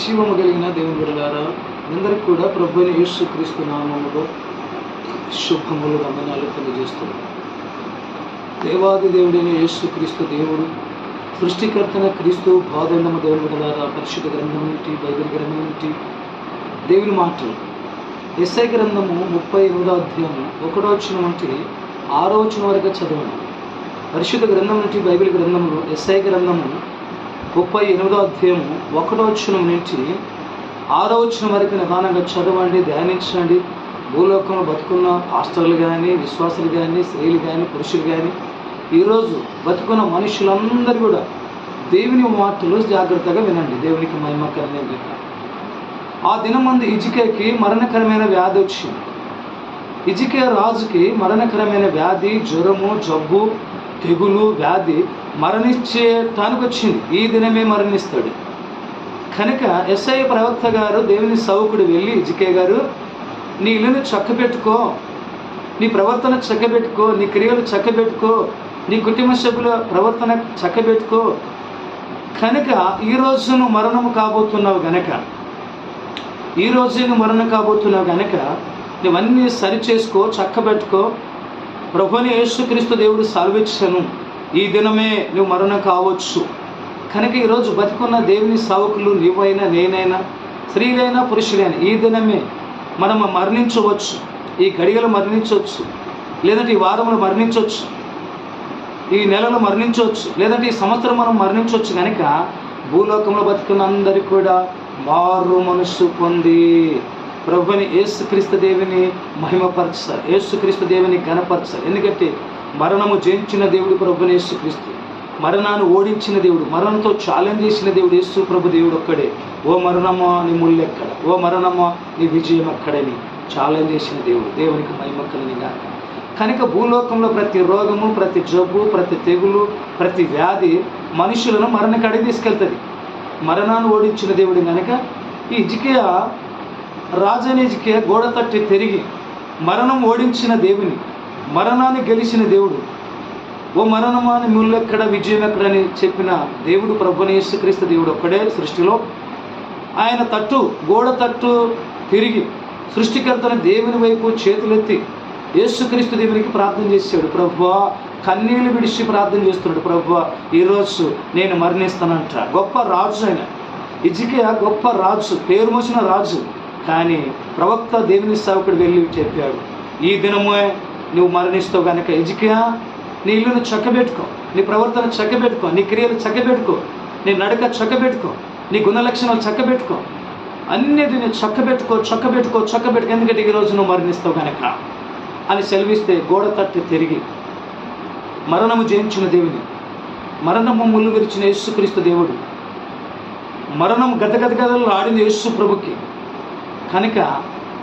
జీవము కలిగిన దేవుని బిడ్డలారా అందరికి కూడా ప్రభుని యేసు క్రీస్తు నామములో శుభములు వందనాలు తెలియజేస్తున్నాను దేవాది దేవుడైన యేసు క్రీస్తు దేవుడు సృష్టికర్తన క్రీస్తు బాధండమ దేవుని బిడ్డలారా పరిశుద్ధ గ్రంథం ఏంటి బైబిల్ గ్రంథం నుండి దేవుని మాటలు. ఎస్ఐ గ్రంథము ముప్పై ఎనిమిదో అధ్యాయం ఒకటో వచ్చిన వంటి ఆరో వచ్చిన వరకు చదవండి. పరిశుద్ధ గ్రంథం నుంచి బైబిల్ గ్రంథంలో ఎస్ఐ గ్రంథము ముప్పై ఎనిమిదో అధ్యాయము ఒకటో వచ్చిన నుంచి ఆరో వచ్చిన వరకు నిదానంగా చదవండి ధ్యానించండి. భూలోకంలో బతుకున్న పాస్టర్లు కానీ విశ్వాసులు కానీ స్త్రీలు కానీ పురుషులు కానీ ఈరోజు బతుకున్న మనుషులందరూ కూడా దేవుని మాటలు జాగ్రత్తగా వినండి. దేవునికి మహిమకరమైన ఆ దినమందు ఇజికేకి మరణకరమైన వ్యాధి వచ్చింది. ఇజికే రాజుకి మరణకరమైన వ్యాధి జ్వరము జబ్బు తెగులు వ్యాధి మరణించేటానికి వచ్చింది ఈ దినమే మరణిస్తాడు. కనుక ఎస్ఐ ప్రవక్త గారు దేవుని సౌకుడు వెళ్ళి జికే గారు నీ ఇల్లుని చక్కబెట్టుకో నీ ప్రవర్తన చక్కబెట్టుకో నీ క్రియలు చక్కబెట్టుకో నీ కుటుంబ సభ్యుల ప్రవర్తన చక్కబెట్టుకో. కనుక ఈ నువ్వు మరణం కాబోతున్నావు గనక ఈ నువ్వు మరణం కాబోతున్నావు గనక నువ్వన్నీ సరి చేసుకో చక్కబెట్టుకో. ప్రభుని యేసుక్రీస్తు దేవుడు సెలవిచ్చను ఈ దినమే నువ్వు మరణం కావచ్చు. కనుక ఈరోజు బతికున్న దేవుని సావుకులు నీవైనా నేనైనా స్త్రీలైనా పురుషులైనా ఈ దినమే మనం మరణించవచ్చు. ఈ గడియలు మరణించవచ్చు. లేదంటే ఈ వారంలో మరణించవచ్చు. ఈ నెలలో మరణించవచ్చు. లేదంటే ఈ సంవత్సరం మనం మరణించవచ్చు. కనుక భూలోకంలో బతుకున్న అందరికీ కూడా మారు మనస్సు పొంది ప్రభుని యేసుక్రీస్తు దేవిని మహిమపరచారు యేసుక్రీస్తు దేవిని ఘనపరచారు ఎందుకంటే మరణము జయించిన దేవుడు ప్రభుని యేసుక్రీస్తు. మరణాన్ని ఓడించిన దేవుడు మరణంతో ఛాలెంజ్ చేసిన దేవుడు యేసు ప్రభు దేవుడు ఒక్కడే. ఓ మరణమా నీ ముళ్ళు ఎక్కడ ఓ మరణమా నీ విజయం ఎక్కడని ఛాలెంజ్ చేసిన దేవుడు దేవునికి మైమక్కలని కాక కనుక భూలోకంలో ప్రతి రోగము ప్రతి జబ్బు ప్రతి తెగులు ప్రతి వ్యాధి మనుషులను మరణ తీసుకెళ్తుంది. మరణాన్ని ఓడించిన దేవుడు కనుక ఈ ఇజికియా రాజని గోడ తట్టి తిరిగి మరణం ఓడించిన దేవుని మరణాన్ని గెలిచిన దేవుడు. ఓ మరణమాని ముళ్ళెక్కడ విజయం ఎక్కడని చెప్పిన దేవుడు ప్రభుని యేసుక్రీస్తు దేవుడు ఒక్కడే సృష్టిలో. ఆయన తట్టు గోడ తట్టు తిరిగి సృష్టికర్తన దేవుని వైపు చేతులెత్తి యేసుక్రీస్తు దేవునికి ప్రార్థన చేశాడు. ప్రభువా కన్నీళ్ళు విడిచి ప్రార్థన చేస్తున్నాడు. ప్రభువా ఈరోజు నేను మరణిస్తానంట. గొప్ప రాజు ఆయన. ఇజికియా గొప్ప రాజు పేరు మోసిన రాజు. కానీ ప్రవక్త దేవుని సేవకుడు వెళ్ళి చెప్పాడు ఈ దినమే నువ్వు మరణిస్తావు కనుక ఎజికియా నీ ఇల్లును చక్కబెట్టుకో నీ ప్రవర్తన చక్కబెట్టుకో నీ క్రియలు చక్కబెట్టుకో నీ నడక చక్కబెట్టుకో నీ గుణలక్షణాలు చక్కబెట్టుకో. అన్నిటిని చక్కబెట్టుకో చక్కబెట్టుకో చక్కబెట్టుకో. ఎందుకంటే ఈరోజు నువ్వు మరణిస్తావు కనుక అని సెలవిస్తే గోడ తట్టి తిరిగి మరణము జయించిన దేవుని మరణము ముళ్ళు విరిచిన యేసుక్రీస్తు దేవుడు మరణం గదగదగదల్లో ఆడిన యేసు ప్రభుకి కనుక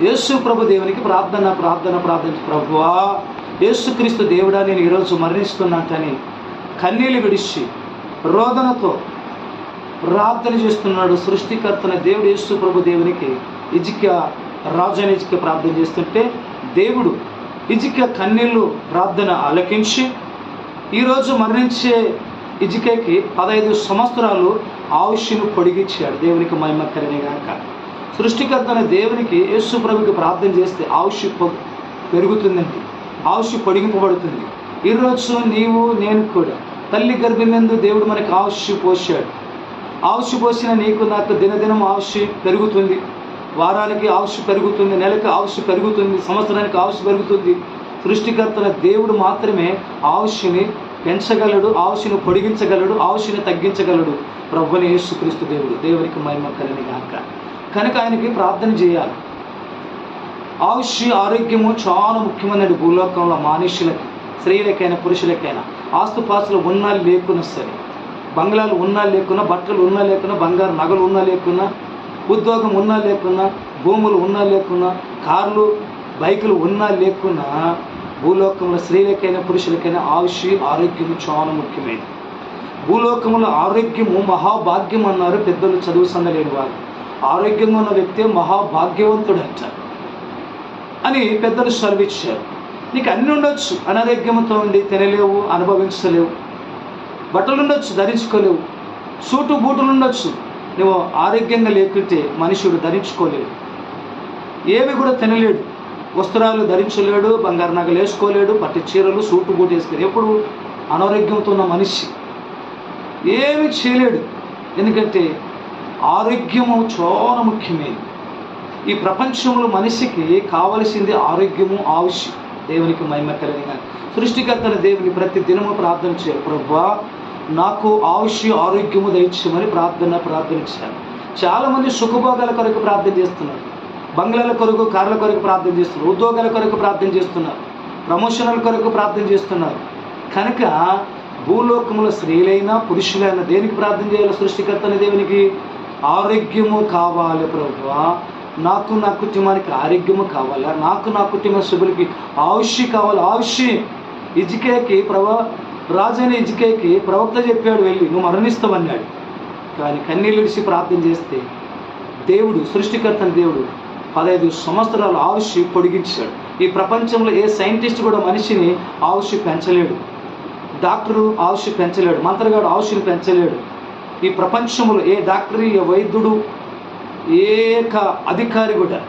యేసు ప్రభు దేవునికి ప్రార్థన ప్రార్థన ప్రార్థన ప్రభువా. యేసుక్రీస్తు దేవుడా నేను ఈరోజు మరణిస్తున్నట్టని కన్నీళ్ళు విడిచి రోదనతో ప్రార్థన చేస్తున్నాడు సృష్టికర్తన దేవుడు యేసు ప్రభు దేవునికి ఇజిక రాజైన ఇజిక ప్రార్థన చేస్తుంటే దేవుడు ఇజిక కన్నీళ్ళు ప్రార్థన ఆలకించి ఈరోజు మరణించే ఇజికేకి పదహైదు సంవత్సరాలు ఆయుష్యను పొడిగించాడు. దేవునికి మహిమకరనే గాక. సృష్టికర్తన దేవునికి యేసు ప్రభుకి ప్రార్థన చేస్తే ఆయుష్ పెరుగుతుందండి. ఆయుష్ పొడిగింపబడుతుంది. ఈరోజు నీవు నేను కూడా తల్లి గర్భమెందు దేవుడు మనకి ఆయుష్ పోసాడు ఆయుష్ పోసిన నీకు నాకు దినదినం ఆయుష్ పెరుగుతుంది. వారానికి ఆయుష్ పెరుగుతుంది నెలకు ఆయుష్ పెరుగుతుంది సంవత్సరానికి ఆయుష్ పెరుగుతుంది. సృష్టికర్తన దేవుడు మాత్రమే ఆయుష్ని పెంచగలడు ఆయుష్ను పొడిగించగలడు ఆయుష్ని తగ్గించగలడు. ప్రభుని యేసుక్రీస్తు దేవుడు దేవునికి మహిమ కలిని గాక. కనుక ఆయనకి ప్రార్థన చేయాలి. ఆయుష్ ఆరోగ్యము చాలా ముఖ్యమైనది భూలోకంలో మనుషులకి స్త్రీలకైనా పురుషులకైనా. ఆస్తుపాస్తులు ఉన్నా లేకున్నా సరే బంగ్లాలు ఉన్నా లేకున్నా బట్టలు ఉన్నా లేకున్నా బంగారు నగలు ఉన్నా లేకున్నా ఉద్యోగం ఉన్నా లేకున్నా భూములు ఉన్నా లేకున్నా కార్లు బైకులు ఉన్నా లేకున్నా భూలోకంలో స్త్రీలకైనా పురుషులకైనా ఆయుష్ ఆరోగ్యము చాలా ముఖ్యమైనది. భూలోకంలో ఆరోగ్యము మహాభాగ్యం అన్నారు పెద్దలు చదువు సందలేని వారు ఆరోగ్యంగా ఉన్న వ్యక్తి మహాభాగ్యవంతుడు అంటారు అని పెద్దలు సెలవిచ్చారు. నీకు అన్ని ఉండొచ్చు అనారోగ్యంతో ఉండి తినలేవు అనుభవించలేవు బట్టలు ఉండొచ్చు ధరించుకోలేవు సూటు బూటులు ఉండొచ్చు నువ్వు ఆరోగ్యంగా లేకుంటే మనుషుడు ధరించుకోలేడు. ఏమి కూడా తినలేడు వస్త్రాలు ధరించలేడు బంగారు నగలు వేసుకోలేడు పట్టి చీరలు సూటు బూటు వేసుకోలేడు. ఎప్పుడు అనారోగ్యంతో ఉన్న మనిషి ఏమి చేయలేడు. ఎందుకంటే ఆరోగ్యము చాలా ముఖ్యమైనది ఈ ప్రపంచంలో మనిషికి కావలసింది ఆరోగ్యము ఆవుష్యం దేవునికి మహిమ కలిగిన సృష్టికర్తన దేవుని ప్రతి దినము ప్రార్థన చేయాలి. ప్రభా నాకు ఆవుష్య ఆరోగ్యము దయచేయమని ప్రార్థన ప్రార్థన చేయాలి. చాలామంది సుఖభోగాల కొరకు ప్రార్థన చేస్తున్నారు. బంగ్లాల కొరకు కార్ల కొరకు ప్రార్థన చేస్తున్నారు. ఉద్యోగాల కొరకు ప్రార్థన చేస్తున్నారు. ప్రమోషన్ల కొరకు ప్రార్థన చేస్తున్నారు. కనుక భూలోకముల స్త్రీలైనా పురుషులైనా దేనికి ప్రార్థన చేయాలి సృష్టికర్తన దేవునికి? ఆరోగ్యము కావాలి ప్రభు నాకు నా కుటుంబానికి ఆరోగ్యము కావాలా? నాకు నా కుటుంబ సభ్యులకి ఆవుష్య కావాలి? ఆవుష్య ఇజికేకి ప్రభ రాజైన ఇజికేకి ప్రవక్త చెప్పాడు వెళ్ళి నువ్వు మరణిస్తావన్నాడు కానీ కన్నీళ్ళు విడిచి ప్రార్థన చేస్తే దేవుడు సృష్టికర్తన దేవుడు పదహైదు సంవత్సరాలు ఆయుష్ పొడిగించాడు. ఈ ప్రపంచంలో ఏ సైంటిస్ట్ కూడా మనిషిని ఆయుష్ పెంచలేడు. డాక్టరు ఆయుష్ పెంచలేడు. మంత్రగాడు ఆయుష్ని పెంచలేడు. ఈ ప్రపంచంలో ఏ డాక్టర్ ఏ వైద్యుడు ఏక అధికారి కూడా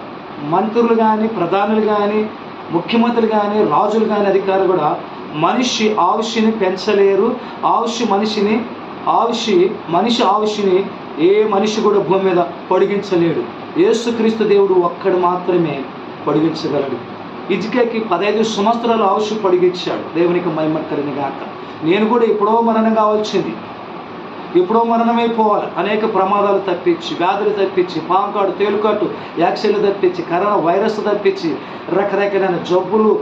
మంత్రులు కానీ ప్రధానులు కానీ ముఖ్యమంత్రులు కానీ రాజులు కానీ అధికారులు కూడా మనిషి ఆయుష్ని పెంచలేరు. ఆయుష్ మనిషిని ఆయుషి మనిషి ఆయుష్ని ఏ మనిషి కూడా భూమి మీద పొడిగించలేడు. యేసుక్రీస్తు దేవుడు ఒక్కడు మాత్రమే పొడిగించగలడు. ఇజ్కేకి పదహైదు సంవత్సరాలు ఆయుష్ పొడిగించాడు. దేవునికి మహిమ గాక. నేను కూడా ఎప్పుడో మరణం కావాల్సింది. ఎప్పుడో మరణమైపోవాలి అనేక ప్రమాదాలు తప్పించి వ్యాధులు తప్పించి పాంకాడు తేలుకాటు యాక్సిడెంట్లు తప్పించి కరోనా వైరస్ తప్పించి రకరకాలైన జబ్బులు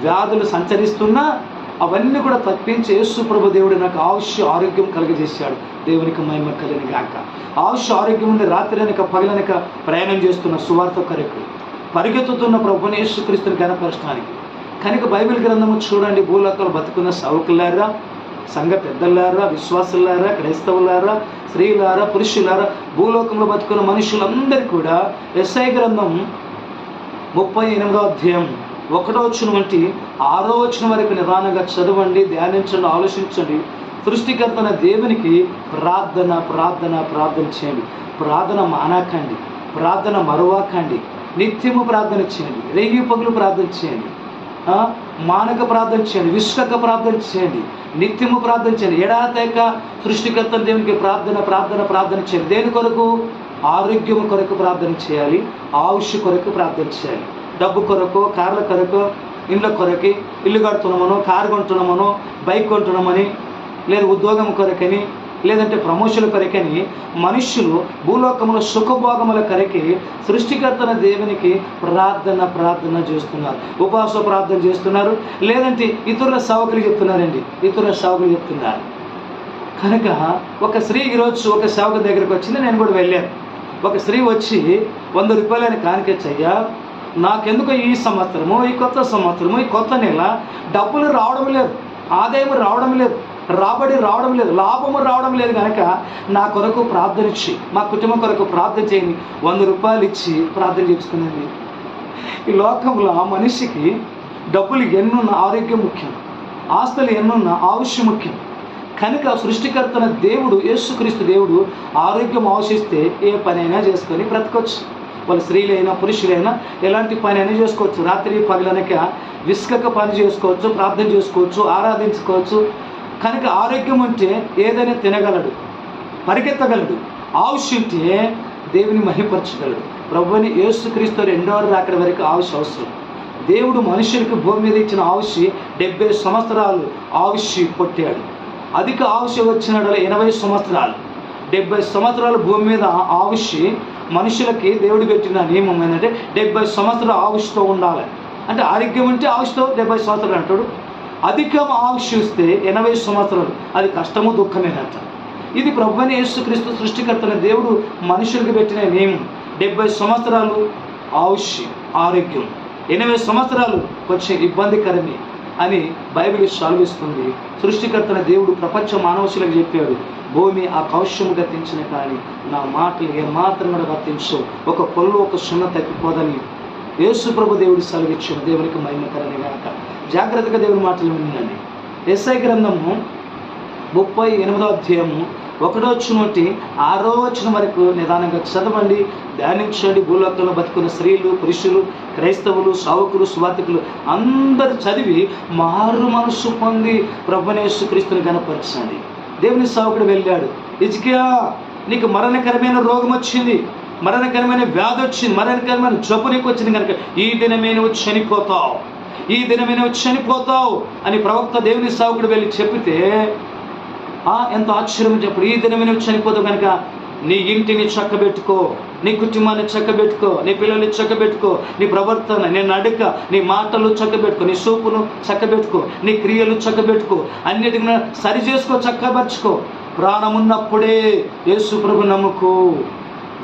వ్యాధులు సంచరిస్తున్నా అవన్నీ కూడా తప్పించి యేసు ప్రభు దేవుడు నాకు ఆయుష్య ఆరోగ్యం కలుగజేశాడు. దేవునికి మహిమ కలిగిన గాక. ఆయుష్య ఆరోగ్యం ఉండి రాత్రి వెనక పగలనక ప్రయాణం చేస్తున్న సువార్త కొరకు పరిగెత్తుతున్న ప్రభుని యేసుక్రీస్తుని గణపరచడానికి కనుక బైబిల్ గ్రంథము చూడండి భూలోకాలు బతుకున్న సౌకులారా? సంఘ పెద్దలారా విశ్వాసులారా క్రైస్తవులారా స్త్రీలారా పురుషులారా భూలోకంలో బతుకున్న మనుషులందరూ కూడా ఎస్ఐ గ్రంథం ముప్పై ఎనిమిదో అధ్యాయం ఒకటో వచ్చిన వంటి ఆరో వచ్చిన వరకు నిదానంగా చదవండి ధ్యానించండి ఆలోచించండి. సృష్టికర్తన దేవునికి ప్రార్థన ప్రార్థన ప్రార్థన చేయండి. ప్రార్థన మానాకండి. ప్రార్థన మరవాకండి. నిత్యము ప్రార్థన చేయండి. రేగి పగులు ప్రార్థన చేయండి. మానక ప్రార్థన చేయండి విశ్వక ప్రార్థన చేయండి నిత్యము ప్రార్థన చేయండి. ఎడాతేక సృష్టికర్త దేవునికి ప్రార్థన ప్రార్థన ప్రార్థన చేయండి. దేని కొరకు? ఆరోగ్యం కొరకు ప్రార్థన చేయాలి ఆయుష్ కొరకు ప్రార్థన చేయాలి. డబ్బు కొరకు కార్ల కొరకు ఇండ్ల కొరకి ఇల్లు కడుతున్నామనో కారు కొంటున్నామనో బైక్ కొంటున్నామని లేదా ఉద్యోగం కొరకని లేదంటే ప్రమోషన్ కొరకని మనుష్యులు భూలోకముల సుఖభోగముల కొరకి సృష్టికర్తన దేవునికి ప్రార్థన ప్రార్థన చేస్తున్నారు. ఉపవాస ప్రార్థన చేస్తున్నారు. లేదంటే ఇతరుల సేవకులు చెప్తున్నారండి. ఇతరుల సేవకులు చెప్తున్నారు. కనుక ఒక స్త్రీ ఈరోజు ఒక సేవకు దగ్గరికి వచ్చింది నేను కూడా వెళ్ళాను. ఒక స్త్రీ వచ్చి వంద రూపాయలని కానికొచ్చయ్యా నాకెందుకు ఈ సంవత్సరము ఈ కొత్త సంవత్సరము ఈ కొత్త నెల డబ్బులు రావడం లేదు ఆదాయం రావడం లేదు. రాబడి రావడం లేదు లాభము రావడం లేదు కనుక నా కొరకు ప్రార్థన ఇచ్చి మా కుటుంబం కొరకు ప్రార్థన చేయని వంద రూపాయలు ఇచ్చి ప్రార్థన చేసుకునేది ఈ లోకంలో ఆ మనిషికి డబ్బులు ఎన్నున్న ఆరోగ్యం ముఖ్యం ఆస్తులు ఎన్నున్న ఆవుష్యం ముఖ్యం. కనుక సృష్టికర్తన దేవుడు యేసుక్రీస్తు దేవుడు ఆరోగ్యం ఆవశిస్తే ఏ పనైనా చేసుకొని బ్రతకొచ్చు. వాళ్ళ స్త్రీలైనా పురుషులైనా ఎలాంటి పని అయినా చేసుకోవచ్చు. రాత్రి పగలనక విసుకక పని చేసుకోవచ్చు ప్రార్థన చేసుకోవచ్చు ఆరాధించుకోవచ్చు. కనుక ఆరోగ్యం ఉంటే ఏదైనా తినగలడు పరిగెత్తగలడు ఆవుష్ ఉంటే దేవుని మహిపరచగలడు ప్రభుని యేసుక్రీస్తు రెండవ రాకడ వరకు ఆవుష్ అవసరం. దేవుడు మనుషులకు భూమి మీద ఇచ్చిన ఆవుషి డెబ్బై సంవత్సరాలు ఆవుషి కొట్టాడు. అధిక ఆవుషి వచ్చిన ఎనభై సంవత్సరాలు. డెబ్బై సంవత్సరాలు భూమి మీద ఆవుషి మనుషులకి దేవుడు పెట్టిన నియమం ఏంటంటే డెబ్బై సంవత్సరాలు ఆవుషితో ఉండాలి. అంటే ఆరోగ్యం ఉంటే ఆవుషితో డెబ్బై సంవత్సరాలు అంటాడు. అధికం ఆవుషి ఎనభై సంవత్సరాలు. అది కష్టము దుఃఖమేనంట ఇది ప్రభుని యేసుక్రీస్తు సృష్టికర్తన. దేవుడు మనుషులకు పెట్టిన నియమం. డెబ్బై సంవత్సరాలు ఆయుష్యం ఆరోగ్యం. ఎనభై సంవత్సరాలు కొంచెం ఇబ్బందికరమే అని బైబిల్ సెలవిస్తుంది. సృష్టికర్తన దేవుడు ప్రపంచ మానవశులకు చెప్పాడు. భూమి ఆ కౌశము గతించిన కానీ నా మాటలు ఏమాత్రం కూడా ఒక పొల్లు ఒక సున్న తప్పిపోదని. యేసు ప్రభు దేవుడు సెలవిచ్చాడు దేవునికి మహిమకరని గాక. జాగ్రత్తగా దేవుని మాటలు వినండి. ఎస్ఐ గ్రంథము ముప్పై ఎనిమిదో అధ్యాయము ఒకటో వచ్చిన నుండి ఆరో వచ్చిన వరకు నిదానంగా చదవండి. ధ్యానించండి. భూలోకంలో బతుకున్న స్త్రీలు పురుషులు క్రైస్తవులు సావుకులు సువార్తికులు అందరు చదివి మారు మనస్సు పొంది ప్రభునేసు క్రీస్తుని కనపరచండి దేవుని సావుకుడు వెళ్ళాడు. ఇజ్కియా నీకు మరణకరమైన రోగం వచ్చింది. మరణకరమైన వ్యాధి వచ్చింది. మరణకరమైన జబ్బు నీకు వచ్చింది కనుక ఈ దినమే నువ్వు చనిపోతావు. ఈ దినమే నువ్వు చనిపోతావు అని ప్రవక్త దేవుని సావుకుడు వెళ్ళి చెప్పితే ఆ ఎంత ఆశ్చర్యం చెప్పడు. ఈ దినమే నువ్వు చనిపోతావు కనుక నీ ఇంటిని చక్కబెట్టుకో నీ కుటుంబాన్ని చక్కబెట్టుకో నీ పిల్లల్ని చక్కబెట్టుకో నీ ప్రవర్తన నీ నడక నీ మాటలు చక్కబెట్టుకో నీ సూపును చక్కబెట్టుకో నీ క్రియలు చక్కబెట్టుకో అన్నిటిని సరి చేసుకో చక్కబరుచుకో. ప్రాణమున్నప్పుడే యేసు ప్రభు నమ్ముకో.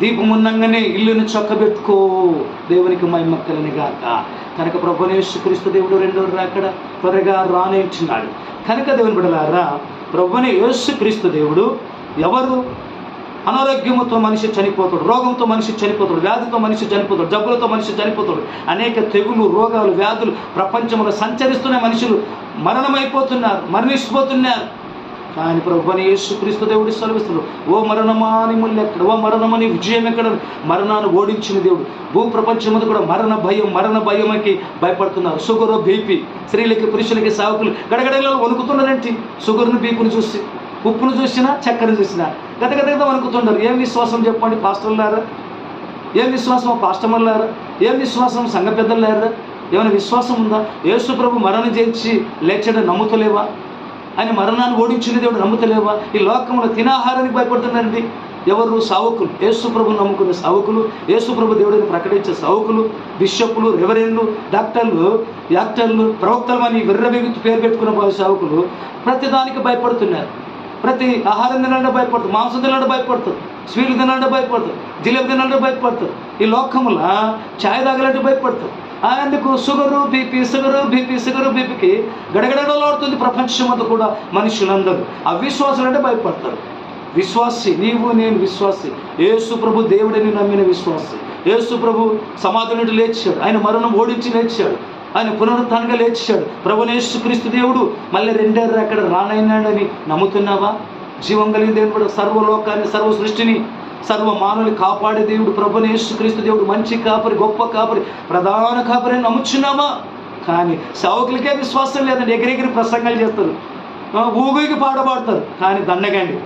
దీపమున్నంగానే ఇల్లును చక్కబెట్టుకో. దేవునికి మహిమ కలిని గాక కనుక ప్రభునేశ్వ క్రీస్తు దేవుడు రెండో రాకడ త్వరగా రానించున్నాడు కనుక దేవుని బిడలారా ప్రభుని యేసు క్రీస్తు దేవుడు ఎవరు? అనారోగ్యంతో మనిషి చనిపోతాడు రోగంతో మనిషి చనిపోతాడు వ్యాధితో మనిషి చనిపోతాడు జబ్బులతో మనిషి చనిపోతాడు అనేక తెగులు రోగాలు వ్యాధులు ప్రపంచంలో సంచరిస్తున్న మనుషులు మరణమైపోతున్నారు మరణించిపోతున్నారు. కానీ ప్రభుని యేసుక్రీస్తు దేవుడు సెలవిస్తున్నాడు. ఓ మరణమా అని ముళ్ళు ఎక్కడ ఓ మరణమని విజయం ఎక్కడ? మరణాన్ని ఓడించిన దేవుడు. భూ ప్రపంచం కూడా మరణ భయం మరణ భయమకి భయపడుతున్నారు. షుగర్ బీపీ స్త్రీలకి పురుషులకి సావుకులు గడగడలో వణుకుతున్నారంటే షుగర్ను బీపీని చూసి ఉప్పును చూసినా చక్కెరను చూసినా గత గత వణుకుతున్నారు ఏం విశ్వాసం చెప్పండి పాస్టర్లారా ఏం విశ్వాసం పాస్టమర్లారా ఏం విశ్వాసం సంఘ పెద్దలారా ఏమైనా విశ్వాసం ఉందా? యేసు ప్రభు మరణం చేయించి లేచడం నమ్ముతలేవా? ఆయన మరణాన్ని ఓడించిన దేవుడు నమ్ముతలేవా? ఈ లోకంలో తినాహారానికి భయపడుతున్నారండి. ఎవరు? సావుకులు. యేసుప్రభు నమ్ముకునే సావకులు యేసుప్రభు దేవుడిని ప్రకటించే సావకులు బిషప్లు రెవరెన్లు డాక్టర్లు యాక్టర్లు ప్రవక్తలు అని విర్రవేగి పేరు పెట్టుకున్న వారి సావుకులు ప్రతిదానికి భయపడుతున్నారు. ప్రతి ఆహారం తినాలంటే భయపడుతుంది మాంసం తినాలంటే భయపడుతుంది స్వీట్లు తినాలంటే భయపడుతుంది జిలేబీ తినాలంటే భయపడుతుంది ఈ లోకముల ఛాయ్ తాగాలంటే భయపడుతుంది అందుకు sugar BP sugar BP sugar బీపీకి గడగడగలాడుతుంది ప్రపంచమంతా కూడా మనుషులందరూ. అవిశ్వాసులు అంటే భయపడతారు. విశ్వాసి నీవు నేను విశ్వాసి. యేసు ప్రభు దేవుడిని నమ్మిన విశ్వాసి. యేసు ప్రభు సమాధి నుండి లేచాడు. ఆయన మరణం ఓడించి లేచాడు. ఆయన పునరుత్నంగా లేచాడు. ప్రభునేసు క్రీస్తు దేవుడు. మళ్ళీ రెండేళ్ళు అక్కడ రానైనాడని నమ్ముతున్నావా? జీవం కలిగిన దేవుడు సర్వలోకాన్ని సర్వ సృష్టిని సర్వ మానవుని కాపాడే దేవుడు ప్రభునేశు క్రీస్తు దేవుడు మంచి కాపరి గొప్ప కాపరి ప్రధాన కాపరి అని నమ్ముచున్నామా? కానీ సేవకులకే విశ్వాసం లేదండి ఎగిరెగిరి ప్రసంగాలు చేస్తారు. ఊగుకి పాట పాడతారు కానీ దండగండి.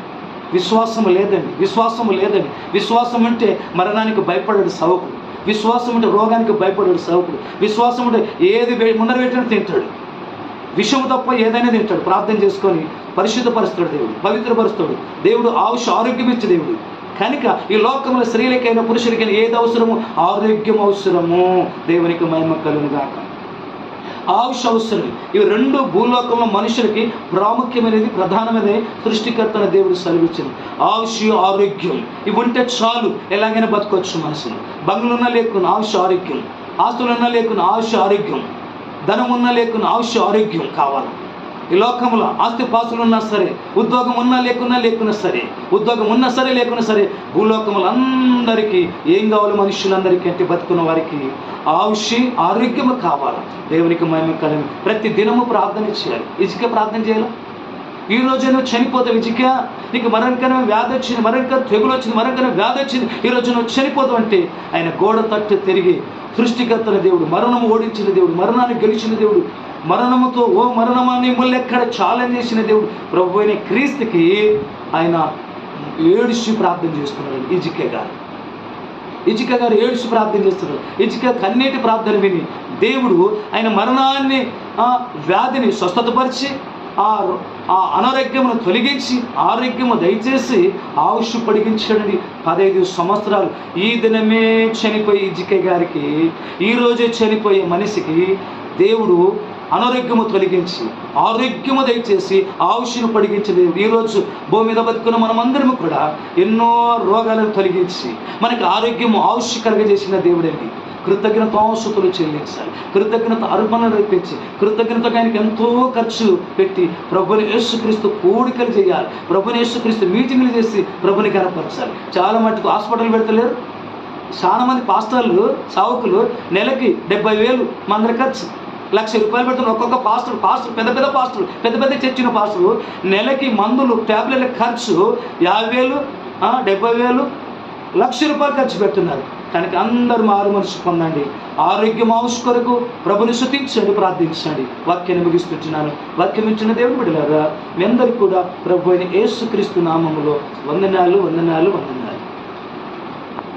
విశ్వాసం లేదండి విశ్వాసం లేదండి. విశ్వాసం అంటే మరణానికి భయపడాడు సవకుడు. విశ్వాసం అంటే రోగానికి భయపడాడు సవకుడు. విశ్వాసం అంటే ఏది ముండరబెట్టిన తింటాడు. విషము తప్ప ఏదైనా తింటాడు. ప్రార్థన చేసుకొని పరిశుద్ధపరుస్తాడు దేవుడు పవిత్రపరుస్తాడు. దేవుడు ఆవుష ఆరోగ్యం ఇచ్చే దేవుడు. కనుక ఈ లోకంలో స్త్రీలకైనా పురుషులకైనా ఏది అవసరమో ఆరోగ్యం అవసరము దేవునికి మహిమ కలుగుగాక. ఆయుష్ అవసరం ఇవి రెండు భూలోకంలో మనుషులకి ప్రాముఖ్యమైనది ప్రధానమైనది సృష్టికర్తన దేవుడు సెలవిచ్చింది. ఆయుష్ ఆరోగ్యం. ఇవి ఉంటే చాలు. ఎలాగైనా బతకొచ్చు మనసును బంగ్లున్నా లేకున్నా ఆయుష్ ఆరోగ్యం. ఆస్తులున్నా లేకున్నా ఆయుష్ ఆరోగ్యం. ధనం ఉన్నా లేకున్నా ఆయుష్ ఆరోగ్యం కావాలి. ఈ లోకంలో ఆస్తి పాస్తులు ఉన్నా సరే ఉద్యోగం ఉన్నా లేకున్నా లేకున్నా సరే ఉద్యోగం ఉన్నా సరే లేకున్నా సరే భూలోకములు అందరికీ ఏం కావాలి మనుషులందరికీ అంటే బతుకున్న వారికి ఆయుషి ఆరోగ్యము కావాలి. దేవునికి మేము కలిగి. ప్రతి దినము ప్రార్థన చేయాలి. ఇసుక ప్రార్థన చేయాలి? ఈ రోజు నువ్వు చనిపోతావు ఇజిక నీకు మరణకరమైన వ్యాధి వచ్చింది మరణకర తెగులు వచ్చింది మరణకరమైన వ్యాధి వచ్చింది ఈ రోజు నువ్వు చనిపోతావు అంటే ఆయన గోడ తట్టు తిరిగి సృష్టికర్తన దేవుడు మరణము ఓడించిన దేవుడు మరణాన్ని గెలిచిన దేవుడు మరణముతో ఓ మరణమాన్ని ముల్లెక్కడ ఛాలెంజ్ చేసిన దేవుడు ప్రభు అయిన క్రీస్తుకి ఆయన ఏడుచి ప్రార్థన చేస్తున్నాడు ఇజికే గారు. ఇజిక గారు ఏడుచి ప్రార్థన చేస్తున్నారు ఇజిక కన్నీటి ప్రార్థన విని దేవుడు ఆయన మరణాన్ని ఆ వ్యాధిని స్వస్థతపరిచి ఆ ఆ అనారోగ్యమును తొలగించి ఆరోగ్యము దయచేసి ఆయుష్ పొడిగించాడని పదహైదు సంవత్సరాలు. ఈ దినమే చనిపోయే జికే గారికి ఈ రోజే చనిపోయే మనిషికి దేవుడు అనారోగ్యము తొలగించి ఆరోగ్యము దయచేసి ఆయుష్ను పొడిగించలేదు ఈరోజు భూమి మీద బతుకున్న మనమందరం కూడా ఎన్నో రోగాలను తొలగించి మనకి ఆరోగ్యము ఆయుష్ కలగజేసిన దేవుడండి. కృతజ్ఞత ఆశతులు చెల్లించాలి. కృతజ్ఞత అర్పణ రేపించి కృతజ్ఞతగా ఆయనకి ఎంతో ఖర్చు పెట్టి ప్రభుని యేసుక్రీస్తు కూడికలు చేయాలి. ప్రభుని యేసుక్రీస్తు మీటింగ్లు చేసి ప్రభుని కనపరచాలి. చాలా మటుకు హాస్పిటల్ పెడతలేరు. చాలా మంది పాస్టర్లు సావుకులు నెలకి డెబ్బై వేలు మందర ఖర్చు. లక్ష రూపాయలు పెడుతున్న ఒక్కొక్క పాస్టర్ పాస్టర్ పెద్ద పెద్ద పాస్టర్ పెద్ద పెద్ద చర్చిన పాస్టర్ నెలకి మందులు ట్యాబ్లెట్ల ఖర్చు యాభై వేలు డెబ్బై వేలు లక్ష రూపాయలు ఖర్చు పెడుతున్నారు. కనుక అందరూ మారు మనసు పొందండి. ఆరోగ్యం ఆవుష్ కొరకు ప్రభుని శుతించండి ప్రార్థించండి. వాక్యాన్ని ముగిస్తుంటున్నాను వాక్యం ఇచ్చిన దేవుడు బిడ్డలారా మీ అందరికీ కూడా ప్రభు అయిన యేసుక్రీస్తు నామములో వందనాలు వందనాలు వందనాలు.